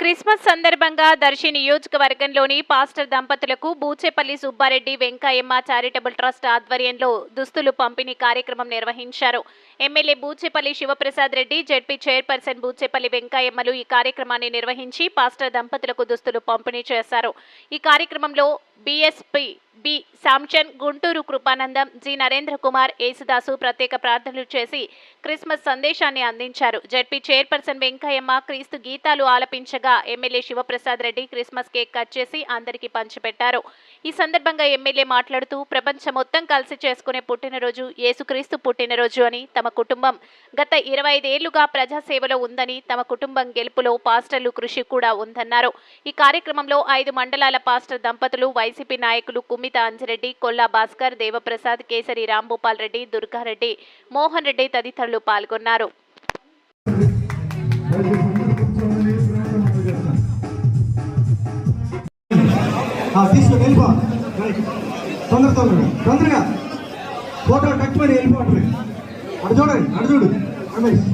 Christmas సందర్భంగా దర్శి నియోజకవర్గంలోని pastor దంపతులకు బూచేపల్లి సుబ్బారెడ్డి వెంకయ్యమ్మ చారిటబుల్ ట్రస్ట్ ఆధ్వర్యంలో దుస్తులు పంపిణీ కార్యక్రమం నిర్వహించారు. MLA Boochepalli Sivaprasad Reddy ZP chairperson Boochepalli వెంకయ్యమ్మలు ఈ కార్యక్రమాన్ని నిర్వహించి పాస్టర్ దంపతులకు దుస్తులు పంపిణీ చేశారు. ఈ కార్యక్రమంలో BSP B Shanchan Guntur Krupanandam G Narendra Kumar Yesudas ప్రత్యేక ప్రార్థనలు చేసి క్రిస్మస్ సందేశాన్ని అందించారు. జడ్పీ చైర్పర్సన్ వెంకయ్యమ్మ క్రీస్తు గీతాలు ఆలపించగా MLA Sivaprasad Reddy Christmas cake cut చేసి అందరికీ పంచిపెట్టారు. ఈ సందర్భంగా ఎమ్మెల్యే మాట్లాడుతూ ప్రపంచం మొత్తం కలిసి చేసుకునే పుట్టినరోజు యేసుక్రీస్తు పుట్టినరోజు అని తమ కుటుంబం. గత ఇరవై ఐదేళ్ళుగా ప్రజాసేవలో ఉందని తమ కుటుంబం గెలుపులో పాస్టర్లు కృషి కూడా ఉందన్నారు. ఈ కార్యక్రమంలో ఐదు మండలాల పాస్టర్ దంపతులు వైసీపీ నాయకులు కుమిత అంజిరెడ్డి కొల్లా భాస్కర్ దేవప్రసాద్ కేసరి రాంభూపాల్ రెడ్డి దుర్గారెడ్డి మోహన్ రెడ్డి తదితరులు పాల్గొన్నారు. తీసుకొని వెళ్ళిపో. తొందర తొందరగా తొందరగా. ఫోటో టచ్ ಮಾಡಿ వెళ్ళిపోవటమే అటు చూడండి అటు చూడు రమేష్.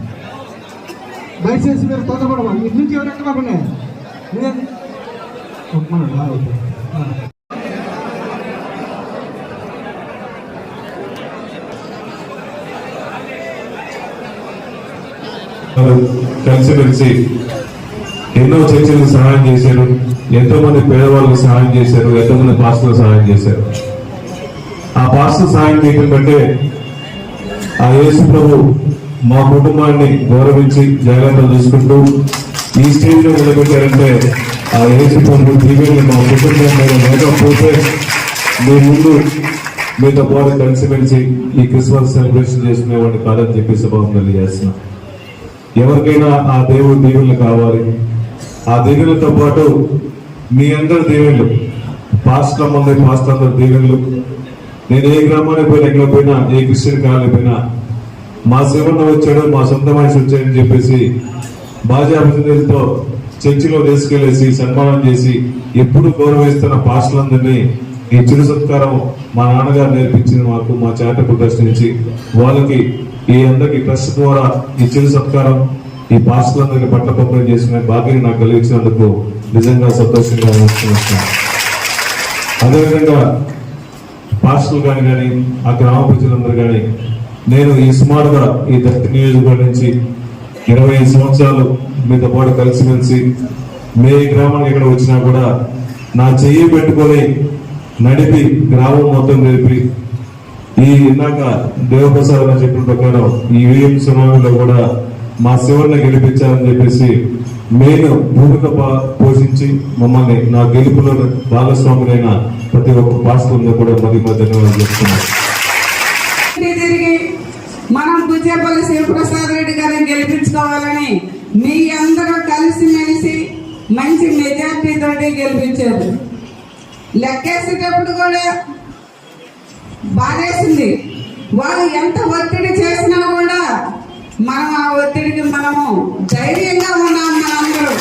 దయచేసి మీరు తొందరపడమా మీ నుంచి ఎవరు కలిసి కలిసిమెలిసి ఎన్నో చర్చలకు సహాయం చేశారు. ఎంతో మంది పేదవాళ్ళకి సహాయం చేశారు ఎంతో మంది పాస్టర్లకు సహాయం చేశారు. ఆ పాస్టర్ సహాయం చేయటం కంటే ఆ యేసు ప్రభు మా కుటుంబాన్ని గౌరవించి జాగ్రత్తలు చూసుకుంటూ ఈ స్టేజ్లో నిలబెట్టారంటే ఆ యేసు ప్రభు దీవెని మా కుటుంబం మీద లేకపోతే మీ ముందు మీతో పాటు కలిసిమెలిసి ఈ క్రిస్మస్ సెలబ్రేషన్ చేసుకునేవాడిని కాదని చెప్పి సభావం తెలియజేస్తున్నాం. ఎవరికైనా ఆ దేవుడు దీవెనలు కావాలి. ఆ దీవెనలతో పాటు మీ అందరు దేవుళ్ళు పాస్ట్ మంది పాస్ట్ అందరు దీవెనలు. నేను ఏ గ్రామానికి పోయినా ఎక్కడ పోయినా ఏ క్రిస్టియన్ కాలనీ పోయినా మా శివన్న వచ్చాడు మా సొంత మనిషి వచ్చాడని చెప్పేసి బాజా ప్రతినిధులతో చర్చిలో తీసుకెళ్ళేసి సన్మానం చేసి ఎప్పుడు గౌరవిస్తున్న పాస్టర్లందరినీ ఈ చిరు సత్కారం మా నాన్నగారు నేర్పించింది మాకు మా చేత ప్రదర్శించి నుంచి. వాళ్ళకి ఈ అందరికి ట్రస్ట్ ద్వారా ఈ చిరు సత్కారం ఈ పాస్టులందరికీ పట్ల పంపిణీ చేసుకునే భాగ్యం నాకు కలిగించినందుకు నిజంగా సంతోషంగా నడుస్తున్నాను అదేవిధంగా పాస్టర్లు కానీ కానీ ఆ గ్రామ ప్రజలందరూ కానీ నేను ఈ సుమారుగా ఈ దత్త నియోజకవర్గం నుంచి ఇరవై ఐదు సంవత్సరాలు మీతో పాటు కలిసిమెలిసి మీ గ్రామానికి ఎక్కడ వచ్చినా కూడా నా చెయ్యి పెట్టుకొని నడిపి గ్రామం మొత్తం నడిపి ఈ ఇందాక దేవప్రసాద్ అని చెప్పిన ప్రకారం ఈ వీఎం సమయంలో కూడా మా శివర్ని గెలిపించాలని చెప్పేసి నేను భూమిక పోషించి మమ్మల్ని నా గెలుపులో భాగస్వాములైన ప్రతి ఒక్క పాస్టర్లో కూడా మరి మరి ధన్యవాదాలు చెప్తున్నాను. తిరిగి మనం బుజ్జేపల్లి శివప్రసాద్ రెడ్డి గారిని గెలిపించుకోవాలని మీ అందరూ కలిసిమెలిసి మంచి మెజార్టీ తోటి గెలిపించారు. లెక్కేసేటప్పుడు కూడా బాధేసింది. వాళ్ళు ఎంత ఒత్తిడి మనం ఆ ఒత్తిడికి మనము ధైర్యంగా ఉన్నాం మనందరూ